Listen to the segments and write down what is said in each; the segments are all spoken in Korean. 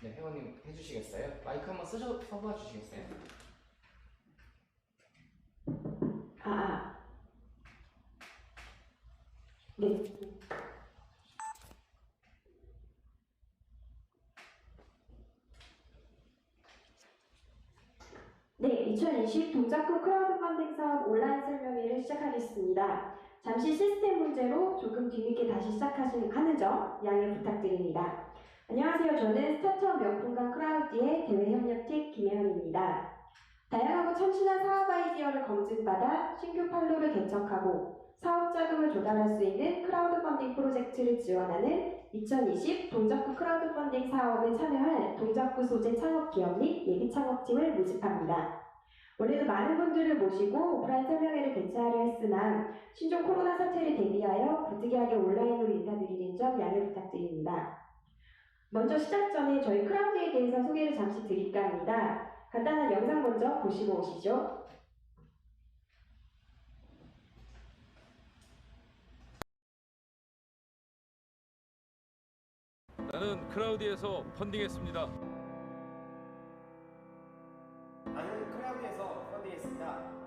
네, 회원님 해주시겠어요? 마이크 한번 쓰셔, 써봐 주시겠어요? 아, 아. 네. 네, 2020 동작구 크라우드 펀딩 사업 온라인 설명회를 시작하겠습니다. 잠시 시스템 문제로 조금 뒤늦게 다시 시작하는 점 양해 부탁드립니다. 안녕하세요. 저는 스타트업 명품관 크라우드의 대외협력팀 김혜연입니다. 다양하고 참신한 사업 아이디어를 검증받아 신규 판로를 개척하고 사업 자금을 조달할 수 있는 크라우드 펀딩 프로젝트를 지원하는 2020 동작구 크라우드 펀딩 사업에 참여할 동작구 소재 창업 기업 및 예비 창업팀을 모집합니다. 원래도 많은 분들을 모시고 오프라인 설명회를 개최하려 했으나 신종 코로나 사태를 대비하여 부득이하게 온라인으로 인사드리는 점 양해 부탁드립니다. 먼저 시작 전에 저희 크라우드에 대해서 소개를 잠시 드릴까 합니다. 간단한 영상 먼저 보시고 오시죠. 나는 크라우디에서 펀딩했습니다. 나는 크라우드에서 펀딩했습니다.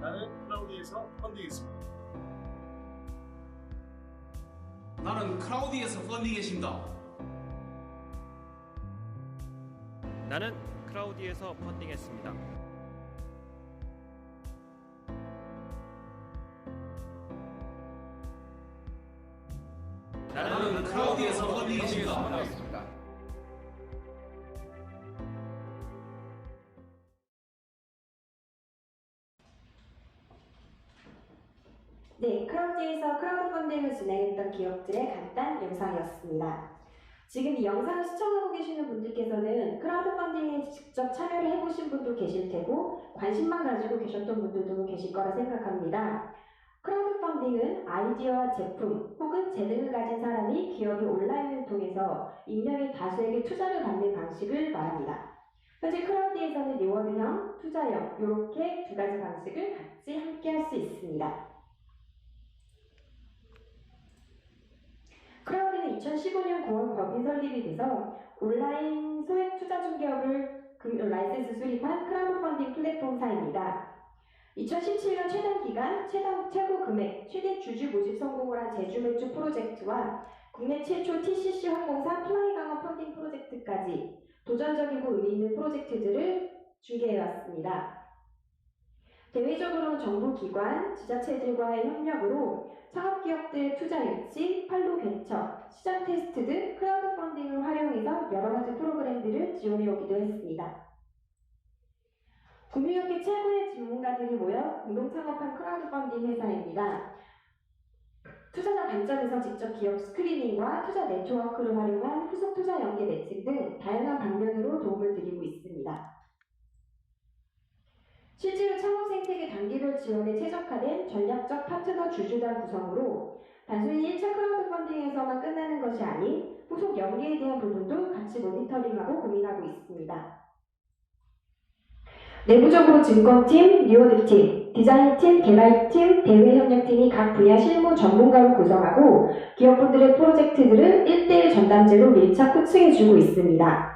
나는 클라우디에서 펀딩했습니다. 나는 크라우디에서 펀딩했습니다. 나는 크라우디에서 펀딩했습니다. 펀딩을 진행했던 기업들의 간단 영상이었습니다. 지금 이 영상을 시청하고 계시는 분들께서는 크라우드 펀딩에 직접 참여를 해보신 분도 계실 테고 관심만 가지고 계셨던 분들도 계실 거라 생각합니다. 크라우드 펀딩은 아이디어와 제품 혹은 재능을 가진 사람이 기업이 온라인을 통해서 익명의 다수에게 투자를 받는 방식을 말합니다. 현재 크라우드에서는 리워드형, 투자형 이렇게 두 가지 방식을 같이 함께 할 수 있습니다. 크라우드는 2015년 9월 법인 설립이 돼서 온라인 소액 투자 중개업을 금- 라이센스 수립한 크라우드 펀딩 플랫폼사입니다. 2017년 최단 기간, 최단 최고 금액, 최대 주주 모집 성공을 한 제주 맥주 프로젝트와 국내 최초 TCC 항공사 플라이 강화 펀딩 프로젝트까지 도전적이고 의미 있는 프로젝트들을 중개해왔습니다. 대외적으로는 정부기관, 지자체들과의 협력으로 창업기업들 투자 유치, 판로 개척, 시장 테스트 등 크라우드 펀딩을 활용해서 여러 가지 프로그램들을 지원해 오기도 했습니다. 금융업계 최고의 전문가들이 모여 공동 창업한 크라우드 펀딩 회사입니다. 투자자 관점에서 직접 기업 스크리닝과 투자 네트워크를 활용한 후속 투자 연계 매칭 등 다양한 방면으로 도움을 드리고 있습니다. 실제로 창업 생태계 단계별 지원에 최적화된 전략적 파트너 주주단 구성으로 단순히 1차 크라우드 펀딩에서만 끝나는 것이 아닌 후속 연계에 대한 부분도 같이 모니터링하고 고민하고 있습니다. 내부적으로 증권팀, 리워드팀, 디자인팀, 개발팀, 대외협력팀이 각 분야 실무 전문가로 구성하고 기업분들의 프로젝트들을 1대1 전담제로 밀착 코칭해주고 있습니다.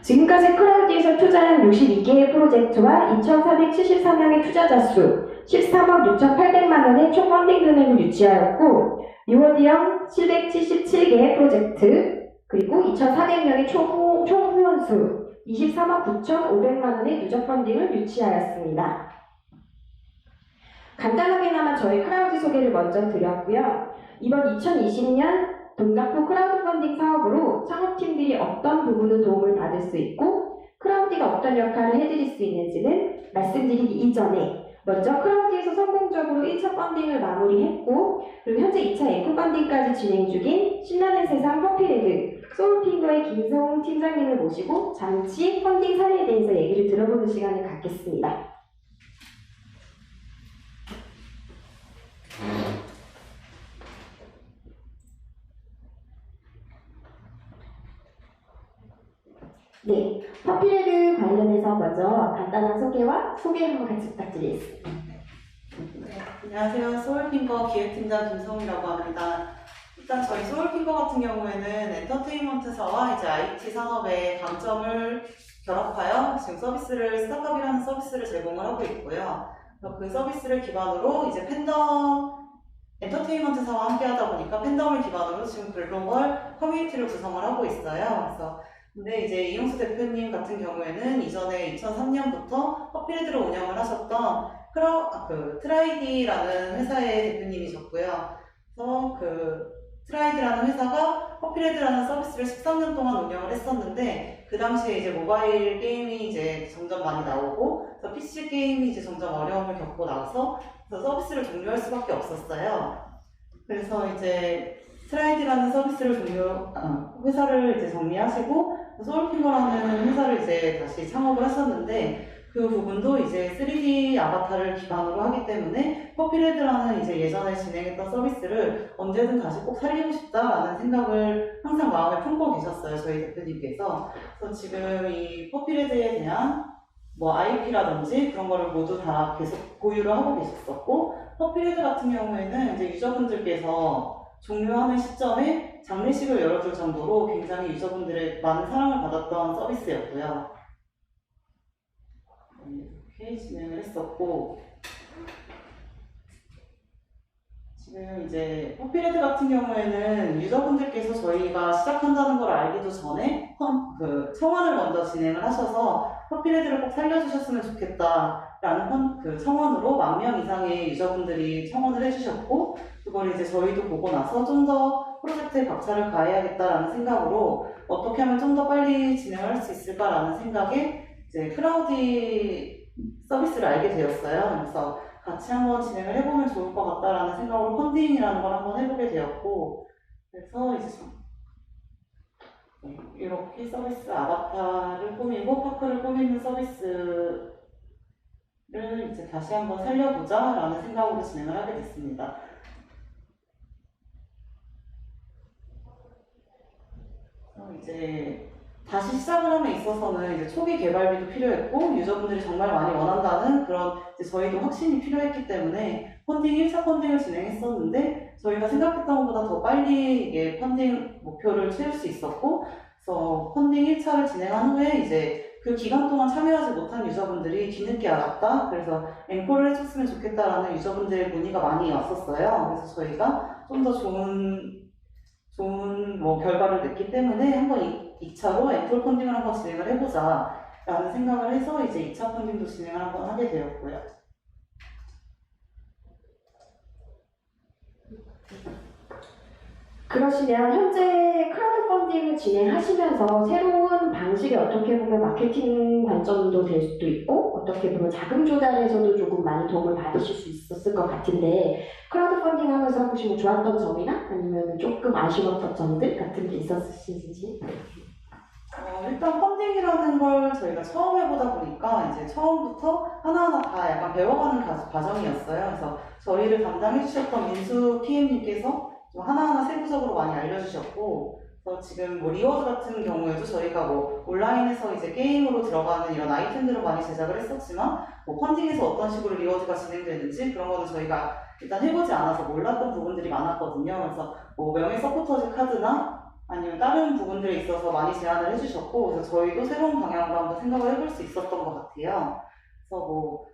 지금까지 크라우드에서 투자한 62개의 프로젝트와 2,474명의 투자자 수, 13억 6,800만 원의 총 펀딩 금액을 유치하였고, 리워드형 777개의 프로젝트, 그리고 2,400명의 총, 총 후원 수, 23억 9,500만 원의 누적 펀딩을 유치하였습니다. 간단하게나마 저희 크라우드 소개를 먼저 드렸고요. 이번 2020년 동작구 크라우드 펀딩 사업으로 창업팀들이 어떤 부분을 도움을 받을 수 있고 크라우드가 어떤 역할을 해드릴 수 있는지는 말씀드리기 이전에 먼저 크라우드에서 성공적으로 1차 펀딩을 마무리했고 그리고 현재 2차 에코 펀딩까지 진행 중인 신나는 세상 퍼피레드 소울핑거의 김성웅 팀장님을 모시고 잠시 펀딩 사례에 대해서 얘기를 들어보는 시간을 갖겠습니다. 네, 퍼피레드 관련해서 먼저 간단한 소개와 소개 한번 같이 부탁드리겠습니다. 네, 안녕하세요. 소울핑거 기획팀장 김성이라고 합니다. 일단 저희 소울핑거 같은 경우에는 엔터테인먼트사와 이제 IT 산업의 강점을 결합하여 지금 서비스를 스타캅이라는 서비스를 제공을 하고 있고요. 그 서비스를 기반으로 이제 팬덤 엔터테인먼트사와 함께 하다 보니까 팬덤을 기반으로 지금 글로벌 커뮤니티를 구성을 하고 있어요. 그래서 근데 이제 이용수 대표님 같은 경우에는 이전에 2003년부터 커피레드를 운영을 하셨던 크라, 아, 그 트라이디라는 회사의 대표님이셨고요. 그래서 그 트라이드라는 회사가 커피레드라는 서비스를 13년 동안 운영을 했었는데 그 당시에 이제 모바일 게임이 이제 점점 많이 나오고 그래서 PC 게임이 이제 점점 어려움을 겪고 나서 서비스를 종료할 수밖에 없었어요. 그래서 이제 트라이드라는 서비스를 종료 아, 회사를 이제 정리하시고 소울핑거라는 회사를 이제 다시 창업을 하셨는데 그 부분도 이제 3D 아바타를 기반으로 하기 때문에 커피레드라는 이제 예전에 진행했던 서비스를 언제든 다시 꼭 살리고 싶다라는 생각을 항상 마음에 품고 계셨어요 저희 대표님께서. 그래서 지금 이 커피레드에 대한 뭐 IP라든지 그런 거를 모두 다 계속 보유를 하고 계셨었고 커피레드 같은 경우에는 이제 유저분들께서 종료하는 시점에 장례식을 열어줄 정도로 굉장히 유저분들의 많은 사랑을 받았던 서비스였고요. 네, 이렇게 진행을 했었고 지금 이제 퍼피레드 같은 경우에는 유저분들께서 저희가 시작한다는 걸 알기도 전에 펀- 그 청원을 먼저 진행을 하셔서 퍼피레드를 꼭 살려주셨으면 좋겠다라는 펀- 그 청원으로 만 명 이상의 유저분들이 청원을 해주셨고 그걸 이제 저희도 보고 나서 좀 더 프로젝트에 박차를 가해야겠다라는 생각으로 어떻게 하면 좀 더 빨리 진행을 할수 있을까라는 생각에 이제 크라우디 서비스를 알게 되었어요. 그래서 같이 한번 진행을 해보면 좋을 것 같다라는 생각으로 펀딩이라는 걸 한번 해보게 되었고 그래서 이제 좀 네, 이렇게 서비스 아바타를 꾸미고 파크를 꾸미는 서비스를 이제 다시 한번 살려보자라는 생각으로 진행을 하게 됐습니다. 그래서 이제 다시 시작을 함에 있어서는 이제 초기 개발비도 필요했고 유저분들이 정말 많이 원한다는 그런 저희도 확신이 필요했기 때문에 펀딩 1차 펀딩을 진행했었는데 저희가 생각했던 것보다 더 빨리 이게 펀딩 목표를 채울 수 있었고 그래서 펀딩 1차를 진행한 후에 이제 그 기간 동안 참여하지 못한 유저분들이 뒤늦게 알았다. 그래서 앵콜을 해줬으면 좋겠다라는 유저분들의 문의가 많이 왔었어요. 그래서 저희가 좀 더 좋은 좋은 뭐 결과를 냈기 때문에 한번 이 2차로 앵콜 펀딩을 한번 진행을 해보자 라는 생각을 해서 이제 2차 펀딩도 진행을 한번 하게 되었고요. 그러시면 현재 크라우드 펀딩을 진행하시면서 새로운 방식이 어떻게 보면 마케팅 관점도 될 수도 있고 어떻게 보면 자금 조달에서도 조금 많이 도움을 받으실 수 있었을 것 같은데 크라우드 펀딩 하면서 혹시 뭐 좋았던 점이나 아니면 조금 아쉬웠던 점들 같은 게 있었으신지 어, 일단 펀딩이라는 걸 저희가 처음 해보다 보니까 이제 처음부터 하나하나 다 약간 배워가는 가- 과정이었어요. 그래서 저희를 담당해 주셨던 민수 PM님께서 좀 하나하나 세부적으로 많이 알려주셨고, 그래서 지금 뭐 리워드 같은 경우에도 저희가 뭐 온라인에서 이제 게임으로 들어가는 이런 아이템들을 많이 제작을 했었지만, 뭐 펀딩에서 어떤 식으로 리워드가 진행되는지 그런 거는 저희가 일단 해보지 않아서 몰랐던 부분들이 많았거든요. 그래서 뭐 명예 서포터즈 카드나 아니면 다른 부분들에 있어서 많이 제안을 해주셨고 그래서 저희도 새로운 방향으로 한번 생각을 해볼 수 있었던 것 같아요. 그래서 뭐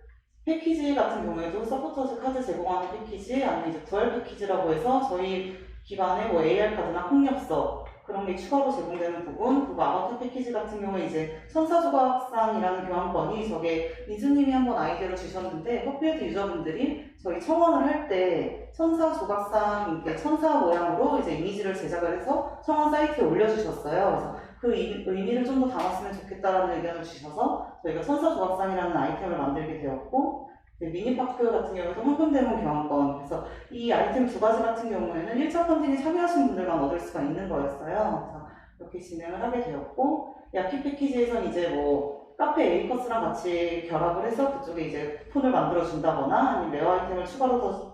패키지 같은 경우에도 서포터즈 카드 제공하는 패키지 아니면 이제 두알 패키지라고 해서 저희 기반의 뭐 AR 카드나 폭력서 그런 게 추가로 제공되는 부분 그리고 아바타 패키지 같은 경우에 이제 천사조각상이라는 교환권이 저게 민수님이 한번 아이디어를 주셨는데 커피레드 유저분들이 저희 청원을 할 때 천사 조각상 이렇게 천사 모양으로 이제 이미지를 제작을 해서 청원 사이트에 올려주셨어요. 그 의- 의미를 좀 더 담았으면 좋겠다라는 의견을 주셔서 저희가 천사 조각상이라는 아이템을 만들게 되었고 미니파크 같은 경우에도 황금대문 교환권 그래서 이 아이템 두 가지 같은 경우에는 1차 펀딩에 참여하신 분들만 얻을 수가 있는 거였어요. 그래서 이렇게 진행을 하게 되었고 야키 패키지에선 이제 뭐 카페 에이커스랑 같이 결합을 해서 그쪽에 이제 폰을 만들어 준다거나 아니면 레어 아이템을 추가로 더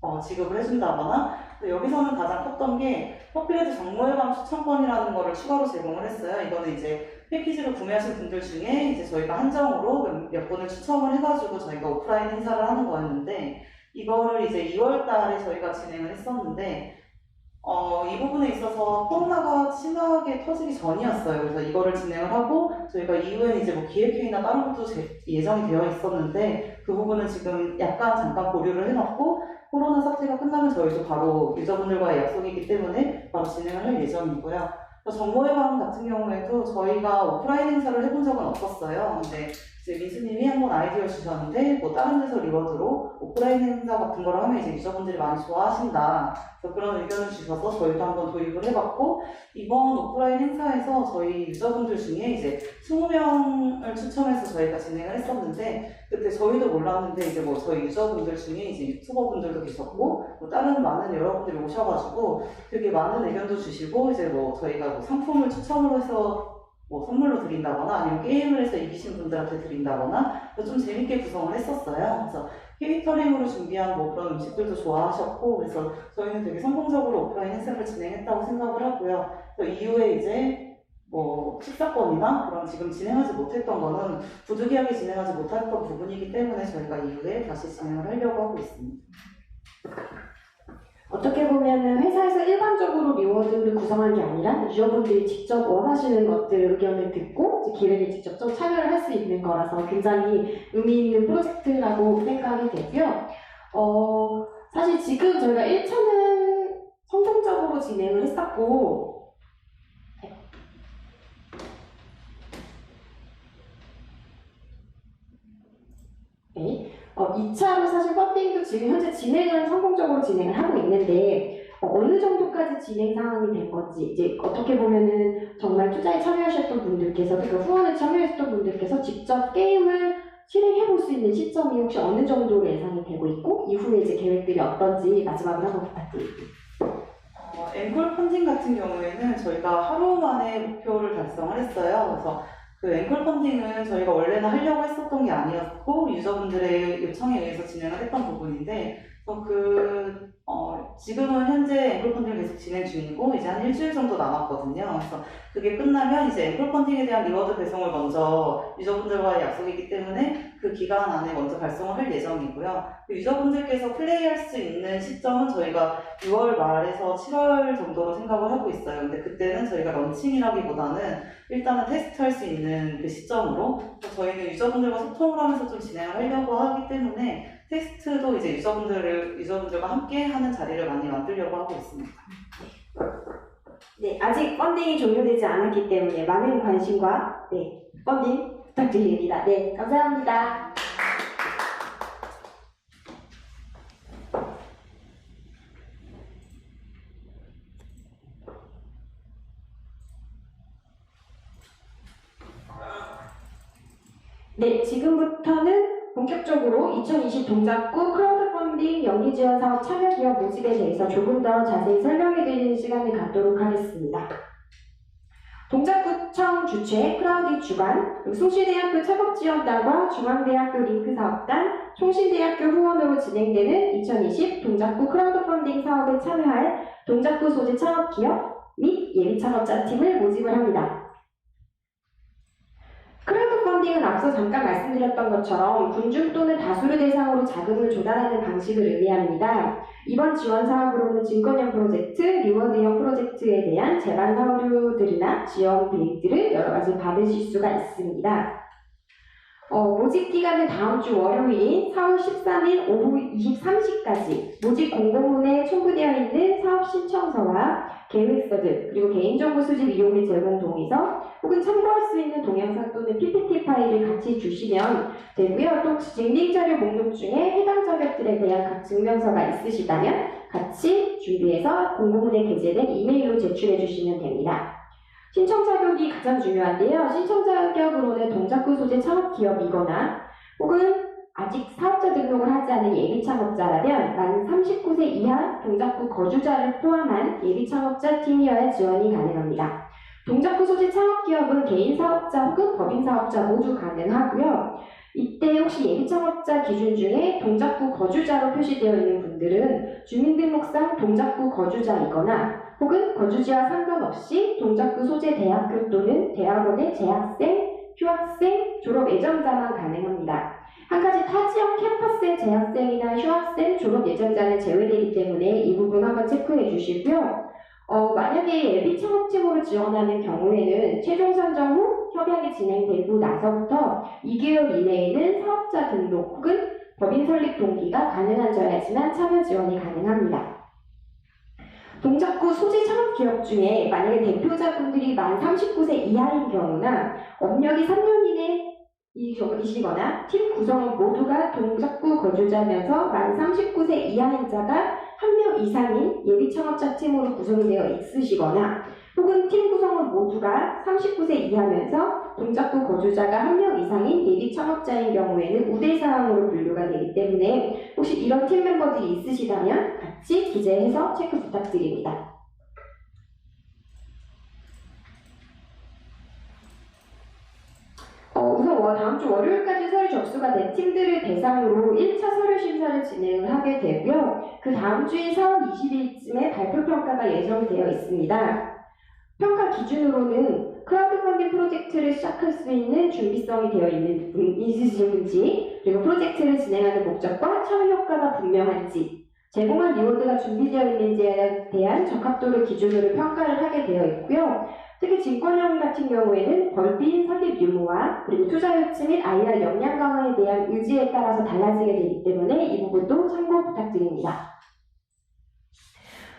어, 지급을 해준다거나 여기서는 가장 컸던 게 퍼필레드 정모회방 추천권이라는 거를 추가로 제공을 했어요. 이거는 이제 패키지를 구매하신 분들 중에 이제 저희가 한정으로 몇, 몇 분을 추첨을 해가지고 저희가 오프라인 행사를 하는 거였는데 이거를 이제 2월 달에 저희가 진행을 했었는데 어, 이 부분에 있어서 코로나가 심하게 터지기 전이었어요. 그래서 이거를 진행을 하고 저희가 이후에는 이제 뭐 기획회의나 다른 것도 제- 예정이 되어 있었는데 그 부분은 지금 약간 잠깐 보류를 해놨고 코로나 사태가 끝나면 저희도 바로 유저분들과의 약속이기 때문에 바로 진행을 할 예정이고요. 정보회관 같은 경우에도 저희가 오프라인 행사를 해본 적은 없었어요. 근데 이제 민수님이 한번 아이디어 주셨는데 뭐 다른 데서 리워드로 오프라인 행사 같은 거를 하면 이제 유저분들이 많이 좋아하신다. 그래서 그런 의견을 주셔서 저희도 한번 도입을 해봤고 이번 오프라인 행사에서 저희 유저분들 중에 이제 20명을 추첨해서 저희가 진행을 했었는데 그때 저희도 몰랐는데 이제 뭐 저희 유저분들 중에 이제 유튜버분들도 계셨고 뭐 다른 많은 여러분들이 오셔가지고 되게 많은 의견도 주시고 이제 뭐 저희가 뭐 상품을 추첨을 해서 뭐 선물로 드린다거나 아니면 게임을 해서 이기신 분들한테 드린다거나 좀 재밌게 구성을 했었어요. 그래서 케이터링으로 준비한 뭐 그런 음식들도 좋아하셨고 그래서 저희는 되게 성공적으로 오프라인 행사를 진행했다고 생각을 하고요. 또 이후에 이제 뭐 식사권이나 그런 지금 진행하지 못했던 거는 부득이하게 진행하지 못했던 부분이기 때문에 저희가 이후에 다시 진행을 하려고 하고 있습니다. 어떻게 보면은 회사에서 일반적으로 리워드를 구성한 게 아니라 유저분들이 직접 원하시는 것들 의견을 듣고 기획에 직접 좀 참여를 할 수 있는 거라서 굉장히 의미 있는 프로젝트라고 생각이 되고요. 어, 사실 지금 저희가 1차는 성공적으로 진행을 했었고 네. 어, 2차로 사실 펀딩도 지금 현재 진행은 성공적으로 진행을 하고 있는데 어, 느 정도까지 진행 상황이 된 건지 이제 어떻게 보면은 정말 투자에 참여하셨던 분들께서 그러니까 후원에 참여하셨던 분들께서 직접 게임을 실행해 볼 수 있는 시점이 혹시 어느 정도로 예상이 되고 있고 이후에 이제 계획들이 어떤지 마지막으로 한번 부탁드립니다. 어, 앵콜 펀딩 같은 경우에는 저희가 하루 만에 목표를 달성을 했어요. 그래서 그 앵콜 펀딩은 저희가 원래는 하려고 했었던 게 아니었고 유저분들의 요청에 의해서 진행을 했던 부분인데 그래서 그 어, 지금은 현재 앵콜 펀딩을 계속 진행 중이고 이제 한 일주일 정도 남았거든요. 그래서 그게 끝나면 이제 앵콜 펀딩에 대한 리워드 배송을 먼저 유저분들과의 약속이기 때문에 그 기간 안에 먼저 발송을 할 예정이고요. 그 유저분들께서 플레이할 수 있는 시점은 저희가 6월 말에서 7월 정도로 생각을 하고 있어요. 근데 그때는 저희가 런칭이라기보다는 일단은 테스트할 수 있는 그 시점으로 저희는 유저분들과 소통을 하면서 좀 진행을 하려고 하기 때문에 테스트도 이제 유저분들을 유저분들과 함께 하는 자리를 많이 만들려고 하고 있습니다. 네, 아직 펀딩이 종료되지 않았기 때문에 많은 관심과 네, 펀딩 부탁드립니다. 네, 감사합니다. 네, 본격적으로 2020 동작구 크라우드 펀딩 연기 지원 사업 참여 기업 모집에 대해서 조금 더 자세히 설명해 드리는 시간을 갖도록 하겠습니다. 동작구청 주최 크라우디 주관, 송실대학교 창업지원단과 중앙대학교 링크사업단, 총신대학교 후원으로 진행되는 2020 동작구 크라우드 펀딩 사업에 참여할 동작구 소재 창업기업 및 예비창업자 팀을 모집을 합니다. 펀딩은 앞서 잠깐 말씀드렸던 것처럼 군중 또는 다수를 대상으로 자금을 조달하는 방식을 의미합니다. 이번 지원 사업으로는 증권형 프로젝트, 리워드형 프로젝트에 대한 제반 서류들이나 지원 비익들을 여러 가지 받으실 수가 있습니다. 어, 모집 기간은 다음 주 월요일 4월 13일 오후 23시까지 모집 공고문에 첨부되어 있는 사업 신청서와 계획서들 그리고 개인정보 수집 이용의 제공 동의서 혹은 참고할 수 있는 동영상 또는 PPT 파일을 같이 주시면 되고요. 또 증빙 자료 목록 중에 해당 자격들에 대한 각 증명서가 있으시다면 같이 준비해서 공고문에 게재된 이메일로 제출해 주시면 됩니다. 신청 자격이 가장 중요한데요. 신청 자격으로는 동작구 소재 창업 기업이거나 혹은 아직 사업자 등록을 하지 않은 예비 창업자라면 만 39세 이하 동작구 거주자를 포함한 예비 창업자 팀이어야 지원이 가능합니다. 동작구 소재 창업 기업은 개인 사업자 혹은 법인 사업자 모두 가능하고요. 이때 혹시 예비 창업자 기준 중에 동작구 거주자로 표시되어 있는 분들은 주민등록상 동작구 거주자이거나 혹은 거주지와 상관없이 동작구 소재 대학교 또는 대학원의 재학생, 휴학생, 졸업 예정자만 가능합니다. 한 가지 타 지역 캠퍼스의 재학생이나 휴학생, 졸업 예정자는 제외되기 때문에 이 부분 한번 체크해 주시고요. 어, 만약에 예비 창업팀으로 지원하는 경우에는 최종 선정 후 협약이 진행되고 나서부터 2개월 이내에는 사업자 등록 혹은 법인 설립 동기가 가능한져야지만 참여 지원이 가능합니다. 동작구 소재 창업 기업 중에 만약에 대표자분들이 만 39세 이하인 경우나 업력이 3년 이내 이시거나 팀 구성원 모두가 동작구 거주자면서 만 39세 이하인 자가 한 명 이상인 예비 창업자 팀으로 구성되어 있으시거나 혹은 팀 구성원 모두가 39세 이하면서 동작구 거주자가 한 명 이상인 예비 창업자인 경우에는 우대사항으로 분류가 되기 때문에 혹시 이런 팀 멤버들이 있으시다면 같이 기재해서 체크 부탁드립니다. 어, 우선 월- 다음 주 월요일까지 서류 접수가 된 팀들을 대상으로 1차 서류 심사를 진행을 하게 되고요. 그 다음 주인 4월 20일쯤에 발표 평가가 예정되어 있습니다. 평가 기준으로는 크라우드 펀딩 프로젝트를 시작할 수 있는 준비성이 되어 있는 분 있으신지, 그리고 프로젝트를 진행하는 목적과 참여 효과가 분명한지, 제공할 리워드가 준비되어 있는지에 대한 적합도를 기준으로 평가를 하게 되어 있고요. 특히 증권형 같은 경우에는 벌빈 설립 유무와 그리고 투자 유치 및 IR 역량 강화에 대한 의지에 따라서 달라지게 되기 때문에 이 부분도 참고 부탁드립니다.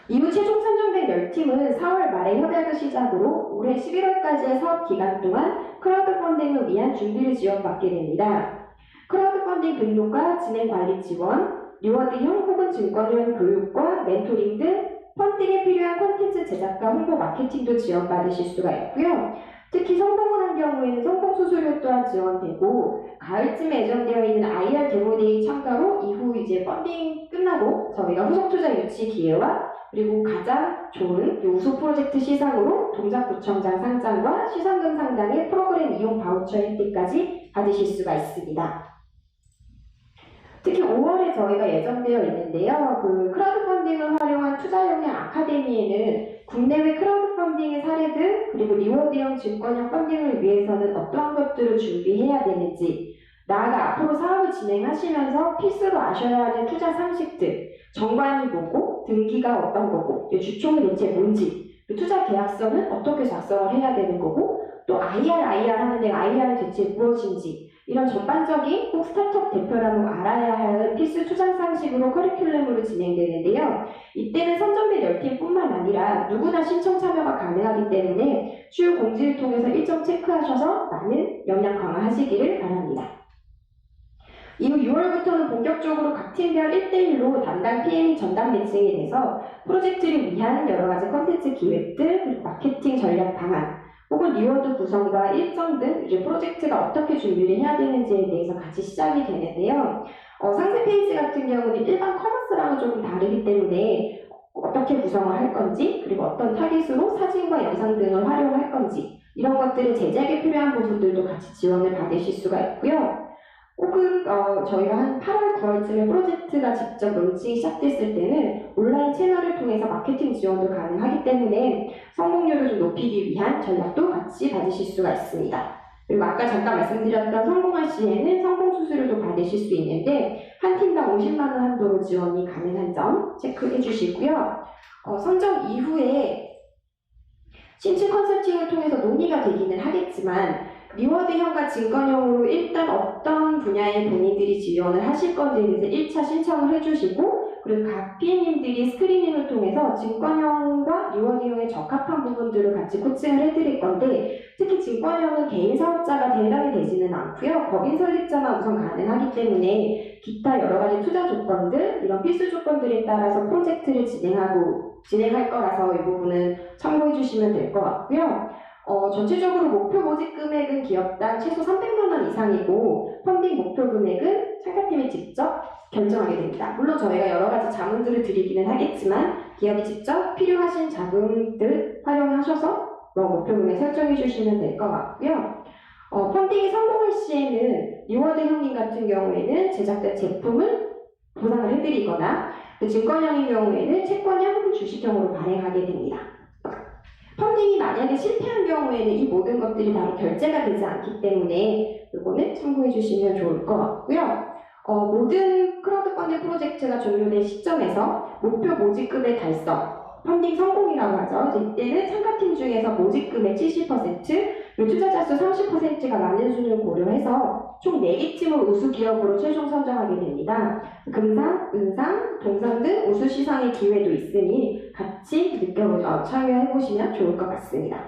이후 최종 선정된 10팀은 4월 말에 협약을 시작으로 올해 11월까지의 사업 기간 동안 크라우드 펀딩을 위한 준비를 지원받게 됩니다. 크라우드 펀딩 등록과 진행 관리 지원, 리워드형 혹은 증권형 교육과 멘토링 등 펀딩에 필요한 콘텐츠 제작과 홍보 마케팅도 지원받으실 수가 있고요. 특히 성공을 한 경우에는 성공 수수료 또한 지원되고 가을쯤에 예정되어 있는 IR 데모데이 참가로 이후 이제 펀딩 끝나고 저희가 후속 투자 유치 기회와 그리고 가장 좋은 우수 프로젝트 시상으로 동작구청장 상장과 시상금 상당의 프로그램 이용 바우처 혜택까지 받으실 수가 있습니다. 특히 5월에 저희가 예정되어 있는데요. 그 크라우드 펀딩을 활용한 투자 역량 아카데미에는 국내외 크라우드 펀딩의 사례들 그리고 리워드형 증권형 펀딩을 위해서는 어떠한 것들을 준비해야 되는지 나아가 앞으로 사업을 진행하시면서 필수로 아셔야 하는 투자 상식들 정관이 뭐고 등기가 어떤 거고 주총이 대체 뭔지 투자 계약서는 어떻게 작성을 해야 되는 거고 또 IR, IR 하는데 IR은 대체 무엇인지 이런 전반적인 꼭 스타트업 대표라면 알아야 할 필수 투자 상식으로 커리큘럼으로 진행되는데요. 이때는 선정된 10팀뿐만 아니라 누구나 신청 참여가 가능하기 때문에 주요 공지를 통해서 일정 체크하셔서 많은 역량 강화하시기를 바랍니다. 이후 6월부터는 본격적으로 각 팀별 1대1로 담당 PM이 전담 매칭이 돼서 프로젝트를 위한 여러 가지 컨텐츠 기획들, 그리고 마케팅 전략 방안, 혹은 리워드 구성과 일정 등 이제 프로젝트가 어떻게 준비를 해야 되는지에 대해서 같이 시작이 되는데요. 어, 상세 페이지 같은 경우는 일반 커머스랑은 조금 다르기 때문에 어떻게 구성을 할 건지, 그리고 어떤 타깃으로 사진과 영상 등을 활용할 건지, 이런 것들을 제작에 필요한 부분들도 같이 지원을 받으실 수가 있고요. 혹은 어, 저희가 한 8월, 9월쯤에 프로젝트가 직접 론칭이 시작됐을 때는 온라인 채널을 통해서 마케팅 지원도 가능하기 때문에 성공률을 좀 높이기 위한 전략도 같이 받으실 수가 있습니다. 그리고 아까 잠깐 말씀드렸던 성공할 시에는 성공 수수료도 받으실 수 있는데 한 팀당 50만 원 한도로 지원이 가능한 점 체크해 주시고요. 어, 선정 이후에 신체 컨설팅을 통해서 논의가 되기는 하겠지만 리워드형과 증권형으로 일단 어떤 분야의 본인들이 지원을 하실 건지에 대해서 1차 신청을 해주시고 그리고 각 PM님들이 스크리닝을 통해서 증권형과 리워드형에 적합한 부분들을 같이 코칭을 해드릴 건데 특히 증권형은 개인 사업자가 대상이 되지는 않고요. 법인 설립자만 우선 가능하기 때문에 기타 여러 가지 투자 조건들 이런 필수 조건들에 따라서 프로젝트를 진행하고 진행할 거라서 이 부분은 참고해 주시면 될 것 같고요. 어, 전체적으로 목표 모집 금액은 기업당 최소 300만 원 이상이고 펀딩 목표 금액은 창사팀이 직접 결정하게 됩니다. 물론 저희가 여러 가지 자문들을 드리기는 하겠지만 기업이 직접 필요하신 자금들 활용하셔서 뭐 목표 금액 설정해 주시면 될 것 같고요. 어, 펀딩이 성공할 시에는 리워드 형님 같은 경우에는 제작된 제품을 보상을 해드리거나 그 증권형인 경우에는 채권형 주식형으로 발행하게 됩니다. 펀딩이 만약에 실패한 경우에는 이 모든 것들이 바로 결제가 되지 않기 때문에 이거는 참고해 주시면 좋을 것 같고요. 어, 모든 크라우드 펀딩 프로젝트가 종료된 시점에서 목표 모집금의 달성, 펀딩 성공이라고 하죠. 이때는 참가팀 중에서 모집 금액 70%, 그리고 투자자 수 30%가 많은 순을 고려해서 총 4개 팀을 우수 기업으로 최종 선정하게 됩니다. 금상, 은상, 동상 등 우수 시상의 기회도 있으니 같이 느껴보, 어, 참여해보시면 좋을 것 같습니다.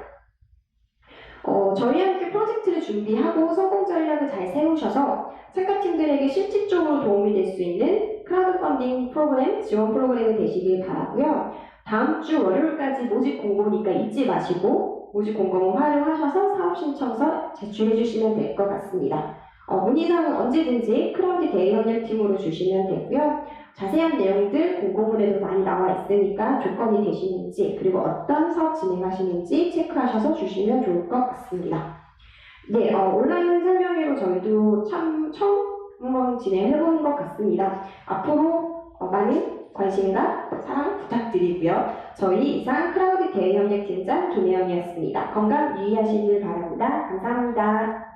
어, 저희와 함께 프로젝트를 준비하고 성공 전략을 잘 세우셔서参加팀들에게 실질적으로 도움이 될 수 있는 크라우드 펀딩 프로그램, 지원 프로그램이 되시길 바라고요. 다음 주 월요일까지 모집 공고니까 잊지 마시고 모집 공고문 활용하셔서 사업 신청서 제출해 주시면 될 것 같습니다. 어, 문의사항은 언제든지 크라우드 대의협력 팀으로 주시면 되고요. 자세한 내용들 공고문에도 많이 나와 있으니까 조건이 되시는지 그리고 어떤 사업 진행하시는지 체크하셔서 주시면 좋을 것 같습니다. 네, 어, 온라인 설명회로 저희도 참 처음 한번 진행해보는 것 같습니다. 앞으로 어, 많은 관심과 사랑 부탁드리고요. 저희 이상 크라우드 대외협력팀장 김혜영이었습니다. 건강 유의하시길 바랍니다. 감사합니다.